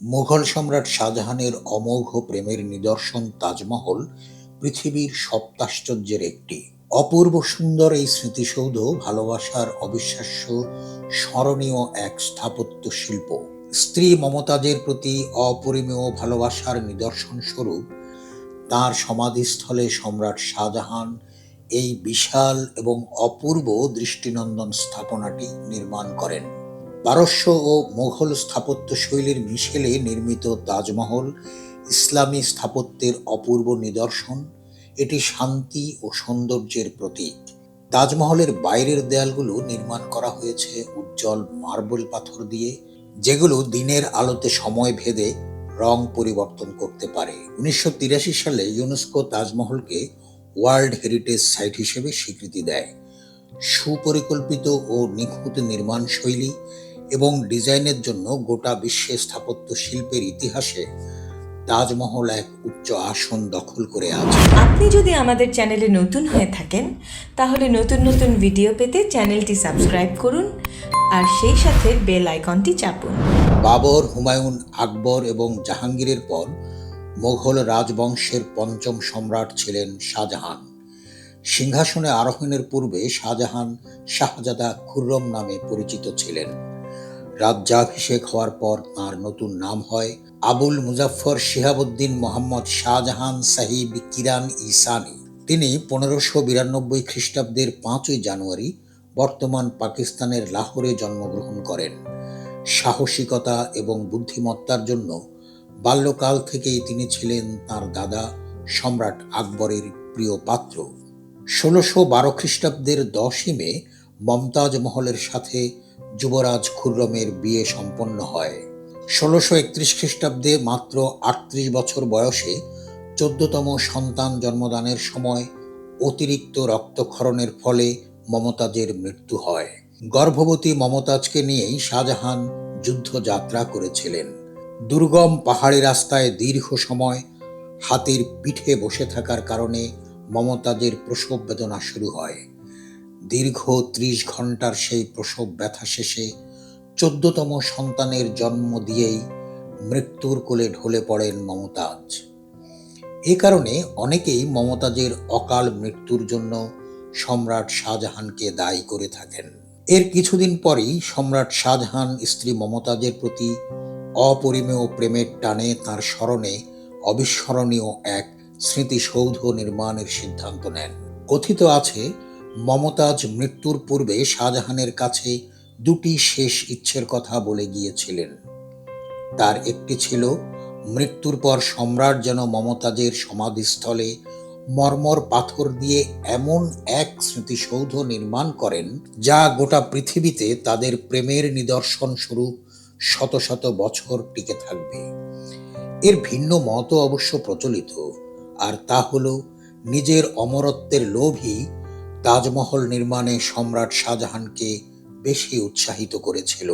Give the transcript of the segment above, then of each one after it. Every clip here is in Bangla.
মুঘল সম্রাট শাহজাহানের অমোঘ প্রেমের নিদর্শন তাজমহল পৃথিবীর সপ্তাশ্চর্যের একটি। অপূর্ব সুন্দর এই স্মৃতিসৌধ ভালোবাসার অবিশ্বাস্য, স্মরণীয় এক স্থাপত্য শিল্প। স্ত্রী মমতাজের প্রতি অপরিমেয় ভালোবাসার নিদর্শন স্বরূপ তাঁর সমাধিস্থলে সম্রাট শাহজাহান এই বিশাল এবং অপূর্ব দৃষ্টিনন্দন স্থাপনাটি নির্মাণ করেন। পারস্য ও মোঘল স্থাপত্য শৈলীর মিশেলে নির্মিত তাজমহল, ইসলামী স্থাপত্যের অপূর্ব নিদর্শন, এটি শান্তি ও সৌন্দর্যের প্রতীক। তাজমহলের বাইরের দেয়ালগুলো নির্মাণ করা হয়েছে উজ্জ্বল মার্বেল পাথর দিয়ে, যেগুলো দিনের আলোতে সময় ভেদে রং পরিবর্তন করতে পারে। উনিশশো তিরাশি সালে ইউনেস্কো তাজমহলকে ওয়ার্ল্ড হেরিটেজ সাইট হিসেবে স্বীকৃতি দেয়। সুপরিকল্পিত ও নিখুঁত নির্মাণ শৈলী এবং ডিজাইনের জন্য গোটা বিশ্বে স্থাপত্য শিল্পের ইতিহাসে তাজমহল এক উচ্চ আসন দখল করে আছে। আপনি যদি আমাদের চ্যানেলে নতুন হয়ে থাকেন তাহলে নতুন নতুন ভিডিও পেতে চ্যানেলটি সাবস্ক্রাইব করুন আর সেই সাথে বেল আইকনটি চাপুন। বাবর হুমায়ুন আকবর এবং জাহাঙ্গীরের পর মোঘল রাজবংশের পঞ্চম সম্রাট ছিলেন শাহজাহান। সিংহাসনে আরোহণের পূর্বে শাহজাহান শাহজাদা খুররম নামে পরিচিত ছিলেন। রাজ্যাভিষেক হওয়ার পর তাঁর নতুন নাম হয় আবুল মুজাফফর শিহাবুদ্দিন মোহাম্মদ শাহজাহান সাহিব কিরান ইসানি তিনি পনেরোশো বিরানব্বই খ্রিস্টাব্দের পাঁচই জানুয়ারি বর্তমান পাকিস্তানের লাহোরে জন্মগ্রহণ করেন। সাহসিকতা এবং বুদ্ধিমত্তার জন্য বাল্যকাল থেকেই তিনি ছিলেন তার দাদা সম্রাট আকবরের প্রিয় পাত্র। ষোলোশো বারো খ্রিস্টাব্দের দশই মে মমতাজ মহলের সাথে যুবরাজ খুররমের বিয়ে সম্পন্ন হয়। ষোলোশো একত্রিশ খ্রিস্টাব্দে মাত্র আটত্রিশ বছর বয়সে চোদ্দতম সন্তান জন্মদানের সময় অতিরিক্ত রক্তক্ষরণের ফলে মমতাজের মৃত্যু হয়। গর্ভবতী মমতাজকে নিয়েই শাহজাহান যুদ্ধযাত্রা করেছিলেন। দুর্গম পাহাড়ি রাস্তায় দীর্ঘ সময় হাতির পিঠে বসে থাকার কারণে মমতাজের প্রসব বেদনা শুরু হয়। দীর্ঘ ত্রিশ ঘণ্টার সেই প্রসব ব্যথা শেষে চোদ্দতম সন্তানের জন্ম দিয়েই মৃত্যুর কোলে ঢলে পড়েন মমতাজ। এ কারণে অনেকেই মমতাজের অকাল মৃত্যুর জন্য সম্রাট শাহজাহানকে দায়ী করে থাকেন। এর কিছুদিন পরই সম্রাট শাহজাহান স্ত্রী মমতাজের প্রতি অপরিমেয় প্রেমের টানে তার স্মরণে অবিস্মরণীয় এক স্মৃতিসৌধ নির্মাণের সিদ্ধান্ত নেন। কথিত আছে মমতাজ মৃত্যুর পূর্বে শাহজাহানের কাছে দুটি শেষ ইচ্ছের কথা বলে গিয়েছিলেন। তার একটি ছিল, মৃত্যুর পর সম্রাট যেন মমতাজের সমাধিস্থলে মর্মর পাথর দিয়ে এমন এক স্মৃতিসৌধ নির্মাণ করেন, যা গোটা পৃথিবীতে তাদের প্রেমের নিদর্শন স্বরূপ শত শত বছর টিকে থাকবে। এর ভিন্ন মতও অবশ্য প্রচলিত, আর তা হলো, নিজের অমরত্বের লোভই তাজমহল নির্মাণে সম্রাট শাহজাহানকে বেশি উৎসাহিত করেছিল।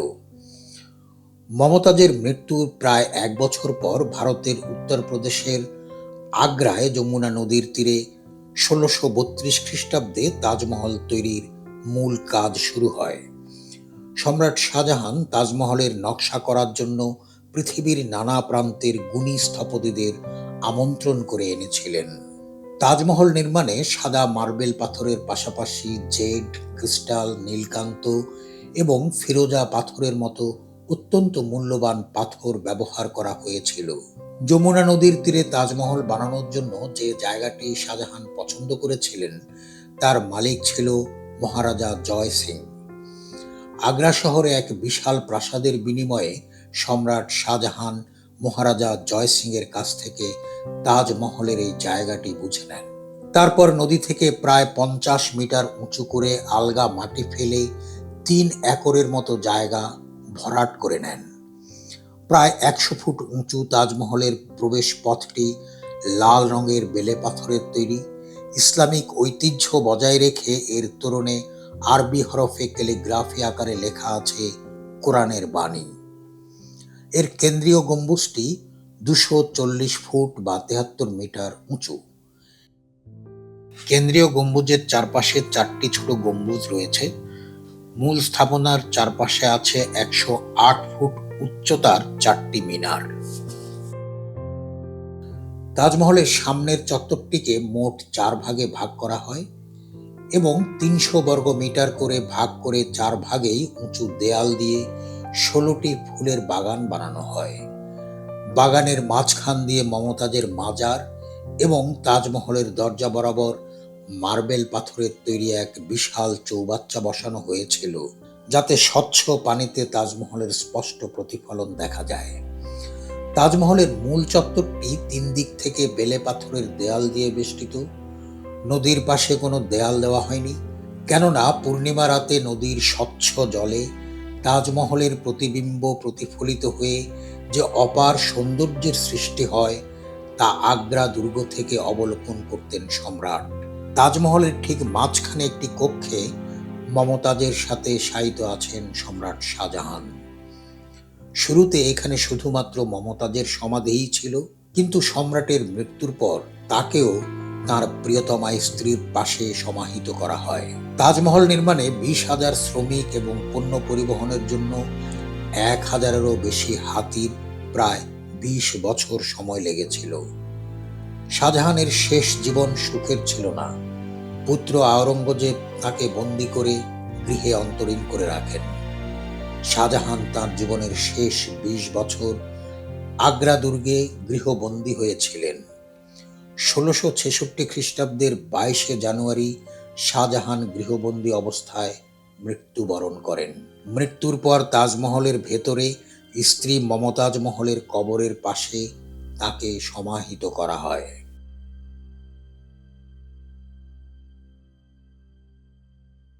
মমতাজের মৃত্যুর প্রায় এক বছর পর ভারতের উত্তরপ্রদেশের আগ্রায় যমুনা নদীর তীরে ষোলোশো বত্রিশ খ্রিস্টাব্দে তাজমহল তৈরির মূল কাজ শুরু হয়। সম্রাট শাহজাহান তাজমহলের নকশা করার জন্য পৃথিবীর নানা প্রান্তের গুণী স্থপতিদের আমন্ত্রণ করে এনেছিলেন। তাজমহল নির্মাণে সাদা মার্বেল পাথরের পাশাপাশি জেড, ক্রিস্টাল, নীলকান্ত এবং ফিরোজা পাথরের মতো অত্যন্ত মূল্যবান পাথর ব্যবহার করা হয়েছিল। যমুনা নদীর তীরে তাজমহল বানানোর জন্য যে জায়গাটি শাহজাহান পছন্দ করেছিলেন, তার মালিক ছিল মহারাজা জয় সিং। আগ্রা শহরে এক বিশাল প্রাসাদের বিনিময়ে সম্রাট শাহজাহান মহারাজা জয় সিং এর কাছ থেকে তাজমহলের এই জায়গাটি বুঝে নেন। তারপর নদী থেকে প্রায় পঞ্চাশ মিটার উঁচু করে আলগা মাটি ফেলে তিন একরের মতো জায়গা ভরাট করে নেন। প্রায় একশো ফুট উঁচু তাজমহলের প্রবেশ পথটি লাল রঙের বেলে পাথরের তৈরি। ইসলামিক ঐতিহ্য বজায় রেখে এর তোরণে আরবি হরফে ক্যালিগ্রাফি আকারে লেখা আছে কোরআনের বাণী। এর কেন্দ্রীয় গম্বুজটি দুশো চল্লিশ ফুট বা তেহাত্তর মিটার উঁচু। কেন্দ্রীয় গম্বুজের চারপাশে চারটি ছোট গম্বুজ রয়েছে। মূল স্থাপনার চারপাশে আছে একশো আট ফুট উচ্চতার চারটি মিনার। তাজমহলের সামনের চত্বরটিকে মোট চার ভাগে ভাগ করা হয় এবং তিনশো বর্গ মিটার করে ভাগ করে চার ভাগেই উঁচু দেয়াল দিয়ে ষোলোটি ফুলের বাগান বানানো হয়। বাগানের মাঝখান দিয়ে মমতাজের মাজার এবং তাজমহলের দরজা বরাবর মার্বেল পাথরের তৈরি এক বিশাল চৌবাচ্চা বসানো হয়েছিল, যাতে স্বচ্ছ পানিতে তাজমহলের স্পষ্ট প্রতিফলন দেখা যায়। তাজমহলের মূল চত্বরটি তিন দিক থেকে বেলে পাথরের দেয়াল দিয়ে বেষ্টিত। নদীর পাশে কোনো দেয়াল দেওয়া হয়নি, কেননা পূর্ণিমা রাতে নদীর স্বচ্ছ জলে তাজমহলের প্রতিবিম্ব প্রতিফলিত হয়ে যে অপার সৌন্দর্যের সৃষ্টি হয়, তা আগ্রা দুর্গ থেকে অবলোকন করতেন সম্রাট। তাজমহলের ঠিক মাঝখানে একটি কক্ষে মমতাজের সাথে শায়িত আছেন সম্রাট শাহজাহান। শুরুতে এখানে শুধুমাত্র মমতাজের সমাধিই ছিল, কিন্তু সম্রাটের মৃত্যুর পর তাকেও তার প্রিয়তমা স্ত্রীর পাশে সমাহিত করা হয়। তাজমহল নির্মাণে বিশ হাজার শ্রমিক এবং পণ্য পরিবহনের জন্য এক হাজারেরও বেশি হাতির প্রায় বিশ বছর সময় লেগেছিল। শাহজাহানের শেষ জীবন সুখের ছিল না। পুত্র আওরঙ্গজেব তাকে বন্দি করে গৃহে অন্তরীণ করে রাখেন। শাহজাহান তার জীবনের শেষ বিশ বছর আগ্রা দুর্গে গৃহবন্দী হয়েছিলেন। ষোলোশো ছেষট্টি খ্রিস্টাব্দের বাইশে জানুয়ারি শাহজাহান গৃহবন্দী অবস্থায় মৃত্যুবরণ করেন। মৃত্যুর পর তাজমহলের ভেতরে স্ত্রী মমতাজ মহলের কবরের পাশে তাকে সমাহিত করা হয়।